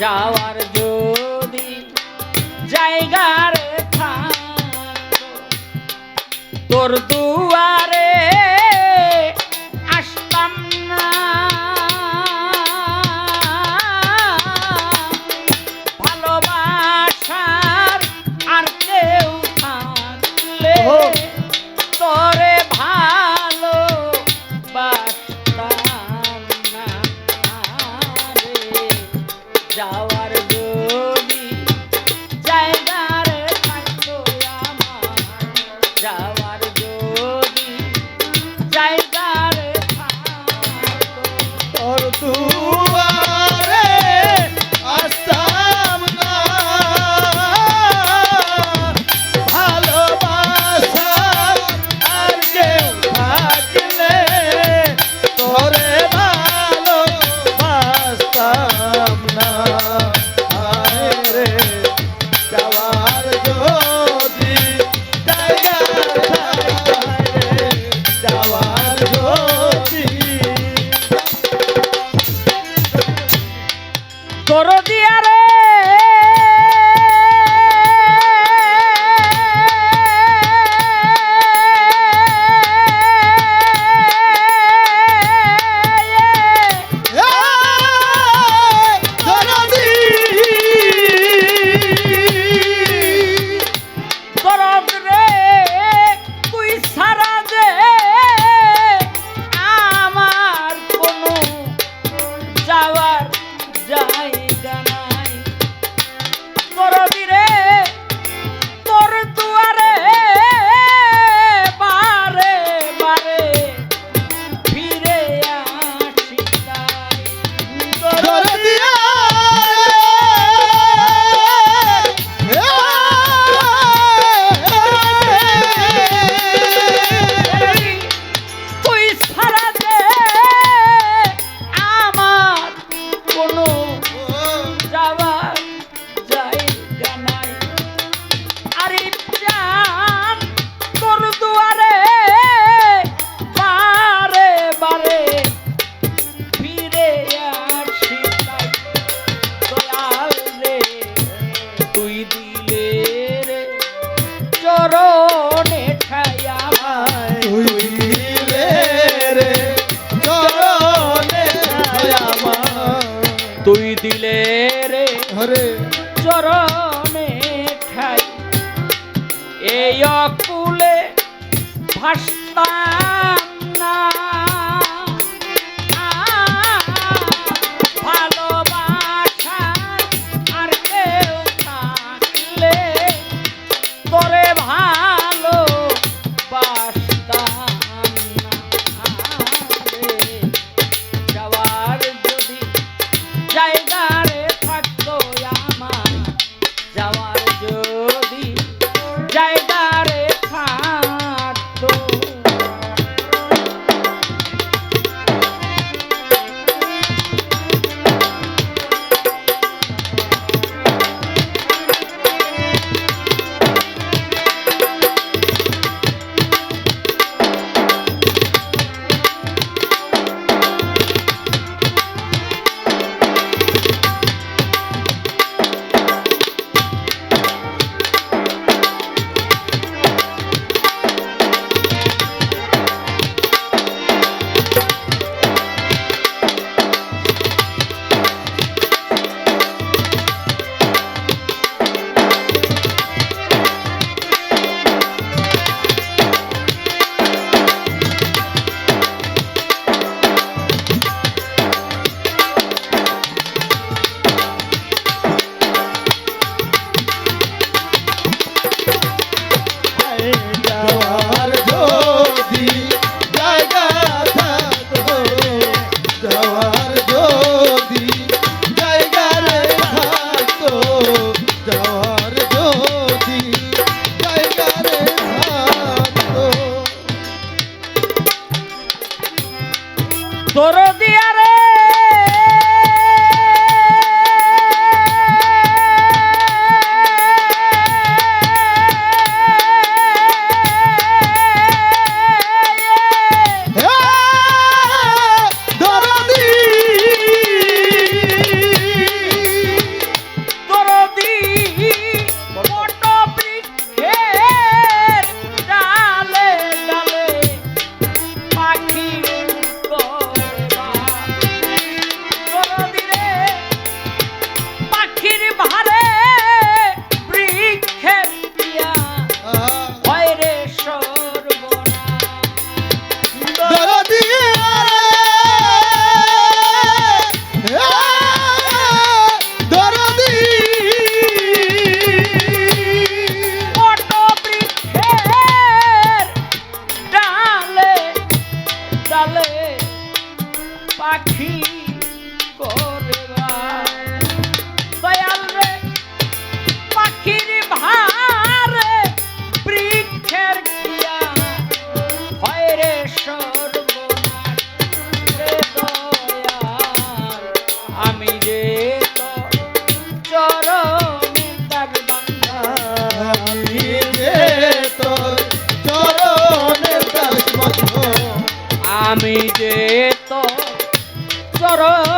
যাওয়ার যদি জায়গার রে তোর দু করো দিয়ার তুই দিলে রে চরণে ছায়া তুই দিলে রে চরণে ছায়া তুই দিলে রে হরে চরণে ঠাই এই অকুলে ভাস্তা আমি যে তো চরণ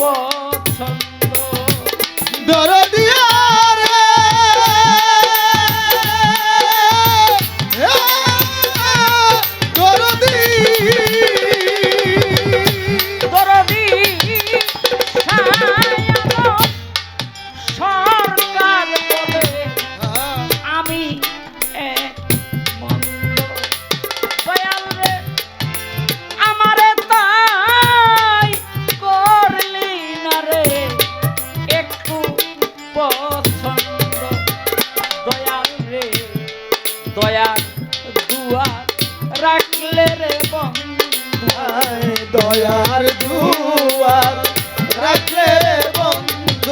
পছন্দ। দরদি রাখলে রে বন্ধায় দয়ার দুয়ার রাখলে বন্ধ।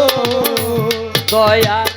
দয়ার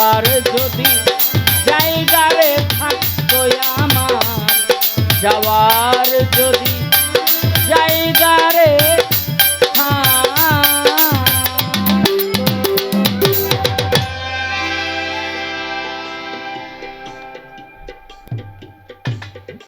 যাওয়ার যদি জায়গারে থাকতো আমার যাওয়ার যদি